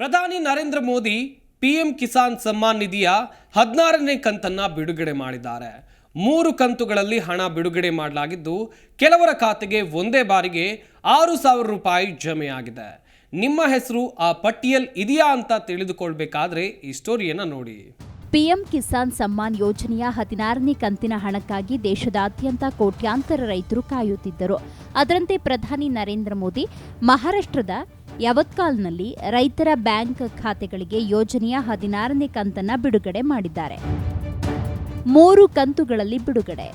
ಪ್ರಧಾನಿ Narendra Modi P M Kisan Samman ನಿಧಿಯ ಹದಿನಾರನೇ ಕಂತನ್ನು ಬಿಡುಗಡೆ ಮಾಡಿದ್ದಾರೆ. ಮೂರು ಕಂತುಗಳಲ್ಲಿ ಹಣ ಬಿಡುಗಡೆ ಮಾಡಲಾಗಿದ್ದು, ಕೆಲವರ ಖಾತೆಗೆ ಒಂದೇ ಬಾರಿಗೆ ಆರು ಸಾವಿರ ರೂಪಾಯಿ ಜಮೆಯಾಗಿದೆ. ನಿಮ್ಮ ಹೆಸರು, ಆ ಪಟ್ಟಿಯಲ್ಲಿ ಇದೆಯಾ ಅಂತ ತಿಳಿದುಕೊಳ್ಬೇಕಾದ್ರೆ ಈ ಸ್ಟೋರಿಯನ್ನ ನೋಡಿ. ಪಿಎಂ ಕಿಸಾನ್ ಸಮ್ಮಾನ್ ಯೋಜನೆಯ ಹದಿನಾರನೇ ಕಂತಿನ ಹಣಕ್ಕಾಗಿ ದೇಶದಾದ್ಯಂತ ಕೋಟ್ಯಾಂತರ ರೈತರು ಕಾಯುತ್ತಿದ್ದರು. ಅದರಂತೆ ಪ್ರಧಾನಿ ನರೇಂದ್ರ ಮೋದಿ ಮಹಾರಾಷ್ಟ್ರದ ಯವತ್ಕಾಲ್ನಲ್ಲಿ ರೈತರ ಬ್ಯಾಂಕ್ ಖಾತೆಗಳಿಗೆ ಯೋಜನೆಯ ಹದಿನಾರನೇ ಕಂತನ್ನು ಬಿಡುಗಡೆ ಮಾಡಿದ್ದಾರೆ. ಮೂರು ಕಂತುಗಳಲ್ಲಿ ಬಿಡುಗಡೆ.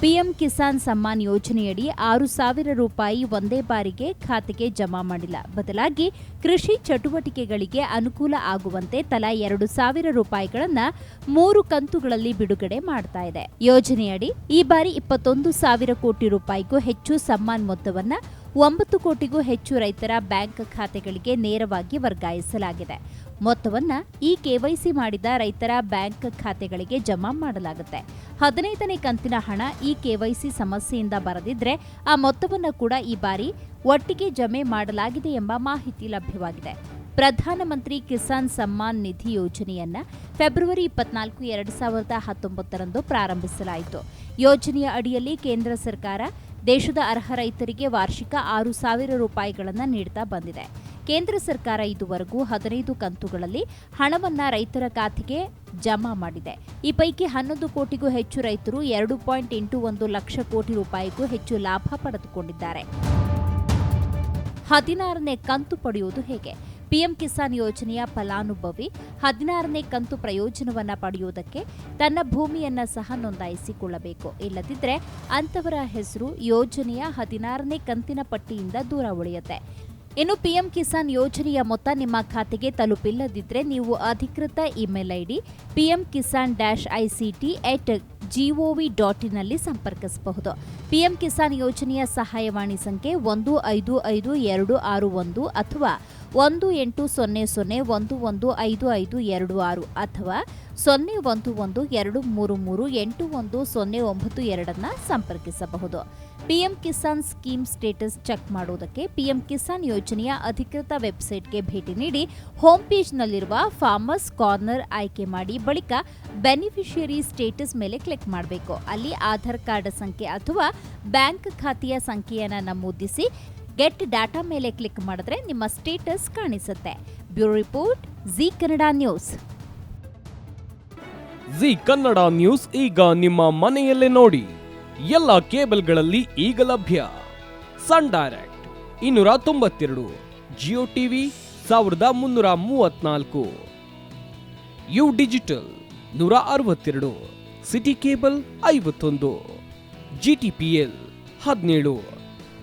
ಪಿಎಂ ಕಿಸಾನ್ ಸಮ್ಮಾನ್ ಯೋಜನೆಯಡಿ ಆರು ಸಾವಿರ ರೂಪಾಯಿ ಒಂದೇ ಬಾರಿಗೆ ಖಾತೆಗೆ ಜಮಾ ಮಾಡಿಲ್ಲ. ಬದಲಾಗಿ ಕೃಷಿ ಚಟುವಟಿಕೆಗಳಿಗೆ ಅನುಕೂಲ ಆಗುವಂತೆ ತಲಾ ಎರಡು ಸಾವಿರ ರೂಪಾಯಿಗಳನ್ನು ಮೂರು ಕಂತುಗಳಲ್ಲಿ ಬಿಡುಗಡೆ ಮಾಡ್ತಾ ಇದೆ. ಯೋಜನೆಯಡಿ ಈ ಬಾರಿ ಇಪ್ಪತ್ತೊಂದು ಸಾವಿರ ಕೋಟಿ ರೂಪಾಯಿಗೂ ಹೆಚ್ಚು ಸಮ್ಮಾನ್ ಮೊತ್ತವನ್ನ ಒಂಬತ್ತು ಕೋಟಿಗೂ ಹೆಚ್ಚು ರೈತರ ಬ್ಯಾಂಕ್ ಖಾತೆಗಳಿಗೆ ನೇರವಾಗಿ ವರ್ಗಾಯಿಸಲಾಗಿದೆ. ಮೊತ್ತವನ್ನ ಈ ಕೆವೈಸಿ ಮಾಡಿದ ರೈತರ ಬ್ಯಾಂಕ್ ಖಾತೆಗಳಿಗೆ ಜಮಾ ಮಾಡಲಾಗುತ್ತೆ. ಹದಿನೈದನೇ ಕಂತಿನ ಹಣ ಈ ಕೆವೈಸಿ ಸಮಸ್ಯೆಯಿಂದ ಬರದಿದ್ರೆ ಆ ಮೊತ್ತವನ್ನು ಕೂಡ ಈ ಬಾರಿ ಒಟ್ಟಿಗೆ ಜಮೆ ಮಾಡಲಾಗಿದೆ ಎಂಬ ಮಾಹಿತಿ ಲಭ್ಯವಾಗಿದೆ. ಪ್ರಧಾನಮಂತ್ರಿ ಕಿಸಾನ್ ಸಮ್ಮಾನ್ ನಿಧಿ ಯೋಜನೆಯನ್ನ ಫೆಬ್ರವರಿ ಇಪ್ಪತ್ನಾಲ್ಕು, ಎರಡು ಸಾವಿರದ ಹತ್ತೊಂಬತ್ತರಂದು ಪ್ರಾರಂಭಿಸಲಾಯಿತು. ಯೋಜನೆಯ ಅಡಿಯಲ್ಲಿ ಕೇಂದ್ರ ಸರ್ಕಾರ ದೇಶದ ಅರ್ಹ ರೈತರಿಗೆ ವಾರ್ಷಿಕ ಆರು ಸಾವಿರ ರೂಪಾಯಿಗಳನ್ನು ನೀಡ್ತಾ ಬಂದಿದೆ. ಕೇಂದ್ರ ಸರ್ಕಾರ ಇದುವರೆಗೂ ಹದಿನೈದು ಕಂತುಗಳಲ್ಲಿ ಹಣವನ್ನು ರೈತರ ಖಾತೆಗೆ ಜಮಾ ಮಾಡಿದೆ. ಈ ಪೈಕಿ ಹನ್ನೊಂದು ಕೋಟಿಗೂ ಹೆಚ್ಚು ರೈತರು ಎರಡು ಪಾಯಿಂಟ್ ಎಂಟು ಒಂದು ಲಕ್ಷ ಕೋಟಿ ರೂಪಾಯಿಗೂ ಹೆಚ್ಚು ಲಾಭ ಪಡೆದುಕೊಂಡಿದ್ದಾರೆ. ಹದಿನಾರನೇ ಕಂತು ಪಡೆಯುವುದು ಹೇಗೆ? ಪಿಎಂ ಕಿಸಾನ್ ಯೋಜನೆಯ ಫಲಾನುಭವಿ ಹದಿನಾರನೇ ಕಂತು ಪ್ರಯೋಜನವನ್ನ ಪಡೆಯುವುದಕ್ಕೆ ತನ್ನ ಭೂಮಿಯನ್ನು ಸಹ ನೋಂದಾಯಿಸಿಕೊಳ್ಳಬೇಕು. ಇಲ್ಲದಿದ್ದರೆ ಅಂತವರ ಹೆಸರು ಯೋಜನೆಯ ಹದಿನಾರನೇ ಕಂತಿನ ಪಟ್ಟಿಯಿಂದ ದೂರ ಉಳಿಯುತ್ತೆ. ಇನ್ನು ಪಿಎಂ ಕಿಸಾನ್ ಯೋಜನೆಯ ಮೊತ್ತ ನಿಮ್ಮ ಖಾತೆಗೆ ತಲುಪಿಲ್ಲದಿದ್ದರೆ ನೀವು ಅಧಿಕೃತ email ID PM Kisan dash ICT at GOV dot ಇನ್ನಲ್ಲಿ ಸಂಪರ್ಕಿಸಬಹುದು. ಪಿಎಂ ಕಿಸಾನ್ ಯೋಜನೆಯ ಸಹಾಯವಾಣಿ ಸಂಖ್ಯೆ ಒಂದು ಐದು ಐದು ಎರಡು ಆರು ಒಂದು ಅಥವಾ ಒಂದು ಎಂಟು ಸೊನ್ನೆ ಸೊನ್ನೆ ಒಂದು ಒಂದು ಐದು ಐದು ಎರಡು ಆರು ಅಥವಾ ಸೊನ್ನೆ ಒಂದು ಒಂದು ಎರಡು ಮೂರು ಮೂರು ಎಂಟು ಒಂದು ಸೊನ್ನೆ ಒಂಬತ್ತು ಎರಡನ್ನು ಸಂಪರ್ಕಿಸಬಹುದು. PM Kisan scheme status check ಮಾಡುವುದಕ್ಕೆ ಪಿಎಂ ಕಿಸಾನ್ ಯೋಜನೆಯ ಅಧಿಕೃತ ವೆಬ್ಸೈಟ್ಗೆ ಭೇಟಿ ನೀಡಿ ಹೋಮ್ ಪೇಜ್ನಲ್ಲಿರುವ ಫಾರ್ಮರ್ಸ್ ಕಾರ್ನರ್ ಆಯ್ಕೆ ಮಾಡಿ ಬಳಿಕ ಬೆನಿಫಿಷಿಯರಿ ಸ್ಟೇಟಸ್ ಮೇಲೆ ಕ್ಲಿಕ್ ಮಾಡಬೇಕು. ಅಲ್ಲಿ ಆಧಾರ್ ಕಾರ್ಡ್ ಸಂಖ್ಯೆ ಅಥವಾ ಬ್ಯಾಂಕ್ ಖಾತೆಯ ಸಂಖ್ಯೆಯನ್ನು ನಮೂದಿಸಿ ಗೆಟ್ ಡಾಟಾ ಮೇಲೆ ಕ್ಲಿಕ್ ಮಾಡಿದ್ರೆ ನಿಮ್ಮ ಸ್ಟೇಟಸ್ ಕಾಣಿಸುತ್ತೆ. Bureau report, Zee Kannada news. Zee Kannada news ಈಗ ನಿಮ್ಮ ಮನೆಯಲ್ಲೇ ನೋಡಿ. ಎಲ್ಲ ಕೇಬಲ್ಗಳಲ್ಲಿ ಈಗ ಲಭ್ಯ. ಸನ್ ಡೈರೆಕ್ಟ್, ಇನ್ನೂರ ತೊಂಬತ್ತೆರಡು, ಜಿಯೋ ಟಿವಿ, ಸಾವಿರದ ಮುನ್ನೂರ ಮೂವತ್ನಾಲ್ಕು ಯು ಡಿಜಿಟಲ್, ನೂರ ಅರವತ್ತೆರಡು, ಸಿಟಿ ಕೇಬಲ್ ಐವತ್ತೊಂದು, ಜಿ ಟಿ ಪಿ ಎಲ್ ಹದಿನೇಳು.